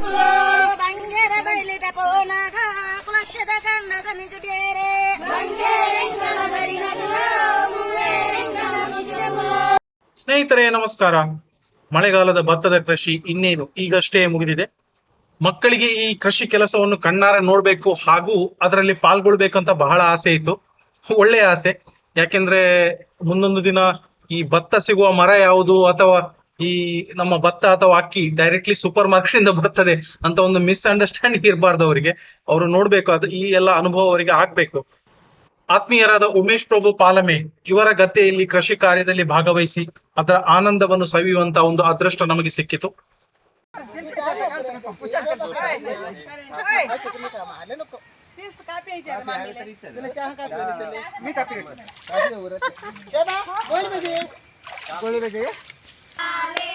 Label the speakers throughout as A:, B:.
A: ಬಂಗೆರ
B: ಸ್ನೇಹಿತರೆ, ನಮಸ್ಕಾರ. ಮಳೆಗಾಲದ ಭತ್ತದ ಕೃಷಿ ಇನ್ನೇನು? ಈಗಷ್ಟೇ ಮುಗಿದಿದೆ. ಮಕ್ಕಳಿಗೆ ಈ ಕೃಷಿ ಕೆಲಸವನ್ನು ಕಣ್ಣಾರೆ ನೋಡ್ಬೇಕು ಹಾಗೂ ಅದರಲ್ಲಿ ಪಾಲ್ಗೊಳ್ಬೇಕಂತ ಬಹಳ ಆಸೆ ಇತ್ತು. ಒಳ್ಳೆಯ ಆಸೆ. ಯಾಕೆಂದ್ರೆ ಮುಂದೊಂದು ದಿನ ಈ ಭತ್ತ ಸಿಗುವ ಮರ ಯಾವುದು ಅಥವಾ ಈ ನಮ್ಮ ಭತ್ತ ಅಥವಾ ಅಕ್ಕಿ ಡೈರೆಕ್ಟ್ಲಿ ಸೂಪರ್ ಮಾರ್ಕೆಟ್ ಇಂದ ಬರ್ತದೆ ಅಂತ ಒಂದು ಮಿಸ್ಅಂಡರ್ಸ್ಟ್ಯಾಂಡಿಂಗ್ ಇರಬಾರ್ದು ಅವರಿಗೆ. ಅವರು ನೋಡ್ಬೇಕು ಅದು ಈ ಎಲ್ಲ ಅನುಭವ ಅವರಿಗೆ ಆಗ್ಬೇಕು. ಆತ್ಮೀಯರಾದ ಉಮೇಶ್ ಪ್ರಭು ಪಾಲಮೆ, ಇವರ ಗದ್ದೆಯಲ್ಲಿ ಕೃಷಿ ಕಾರ್ಯದಲ್ಲಿ ಭಾಗವಹಿಸಿ ಅದರ ಆನಂದವನ್ನು ಸವಿಯುವಂತ ಒಂದು ಅದೃಷ್ಟ ನಮಗೆ ಸಿಕ್ಕಿತು. Ale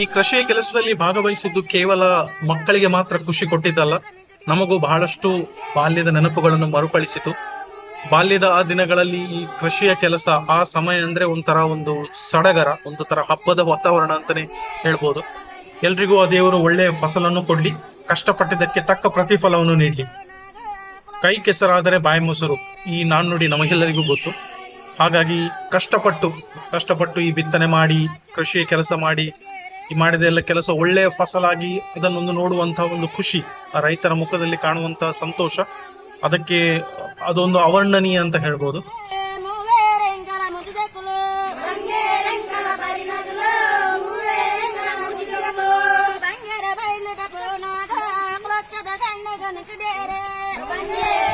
B: ಈ ಕೃಷಿಯ ಕೆಲಸದಲ್ಲಿ ಭಾಗವಹಿಸಿದ್ದು ಕೇವಲ ಮಕ್ಕಳಿಗೆ ಮಾತ್ರ ಖುಷಿ ಕೊಟ್ಟಿದ್ದಲ್ಲ, ನಮಗೂ ಬಹಳಷ್ಟು ಬಾಲ್ಯದ ನೆನಪುಗಳನ್ನು ಮರುಕಳಿಸಿತು. ಬಾಲ್ಯದ ಆ ದಿನಗಳಲ್ಲಿ ಈ ಕೃಷಿಯ ಕೆಲಸ, ಆ ಸಮಯ ಅಂದ್ರೆ ಒಂಥರ ಒಂದು ಸಡಗರ, ಒಂದು ತರ ಹಬ್ಬದ ವಾತಾವರಣ ಅಂತಾನೆ ಹೇಳ್ಬೋದು. ಎಲ್ರಿಗೂ ಆ ದೇವರು ಒಳ್ಳೆಯ ಫಸಲನ್ನು ಕೊಡ್ಲಿ, ಕಷ್ಟಪಟ್ಟಿದ್ದಕ್ಕೆ ತಕ್ಕ ಪ್ರತಿಫಲವನ್ನು ನೀಡ್ಲಿ. ಕೈ ಕೆಸರಾದರೆ ಬಾಯಿ ಮೊಸರು, ಈ ನಾಣ್ಣುಡಿ ನಮಗೆಲ್ಲರಿಗೂ ಗೊತ್ತು. ಹಾಗಾಗಿ ಕಷ್ಟಪಟ್ಟು ಕಷ್ಟಪಟ್ಟು ಈ ಬಿತ್ತನೆ ಮಾಡಿ, ಕೃಷಿಯ ಕೆಲಸ ಮಾಡಿ ಈ ಮಾಡಿದ ಎಲ್ಲ ಕೆಲಸ ಒಳ್ಳೆಯ ಫಸಲಾಗಿ ಅದನ್ನೊಂದು ನೋಡುವಂತಹ ಒಂದು ಖುಷಿ ರೈತರ ಮುಖದಲ್ಲಿ ಕಾಣುವಂತಹ ಸಂತೋಷ ಅದಕ್ಕೆ ಅದೊಂದು ಅವರ್ಣನೀಯ ಅಂತ ಹೇಳ್ಬೋದು Yeah.